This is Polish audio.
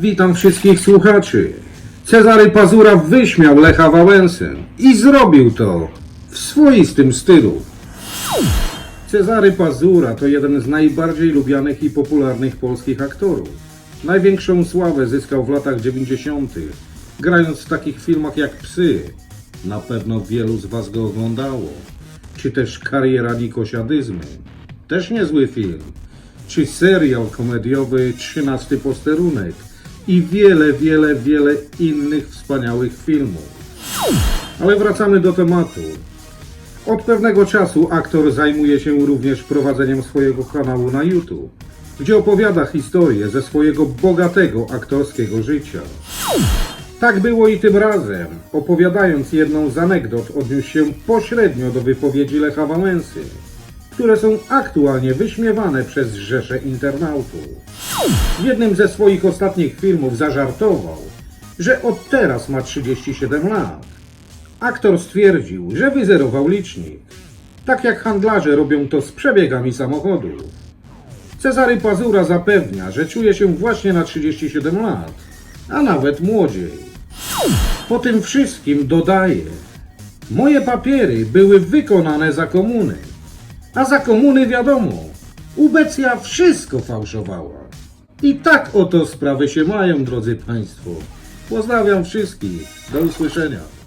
Witam wszystkich słuchaczy. Cezary Pazura wyśmiał Lecha Wałęsę i zrobił to w swoistym stylu. Cezary Pazura to jeden z najbardziej lubianych i popularnych polskich aktorów. Największą sławę zyskał w latach 90., grając w takich filmach jak Psy. Na pewno wielu z Was go oglądało. Czy też Kariera Nikosiadyzmy. Też niezły film. Czy serial komediowy 13 posterunek. I wiele, wiele, wiele innych wspaniałych filmów. Ale wracamy do tematu. Od pewnego czasu aktor zajmuje się również prowadzeniem swojego kanału na YouTube, gdzie opowiada historię ze swojego bogatego aktorskiego życia. Tak było i tym razem. Opowiadając jedną z anegdot, odniósł się pośrednio do wypowiedzi Lecha Wałęsy, które są aktualnie wyśmiewane przez rzesze internautów. W jednym ze swoich ostatnich filmów zażartował, że od teraz ma 37 lat. Aktor stwierdził, że wyzerował licznik, tak jak handlarze robią to z przebiegami samochodów. Cezary Pazura zapewnia, że czuje się właśnie na 37 lat, a nawet młodziej. Po tym wszystkim dodaje, moje papiery były wykonane za komuny, a za komuny wiadomo, ubecja wszystko fałszowała. I tak oto sprawy się mają, drodzy Państwo. Pozdrawiam wszystkich. Do usłyszenia.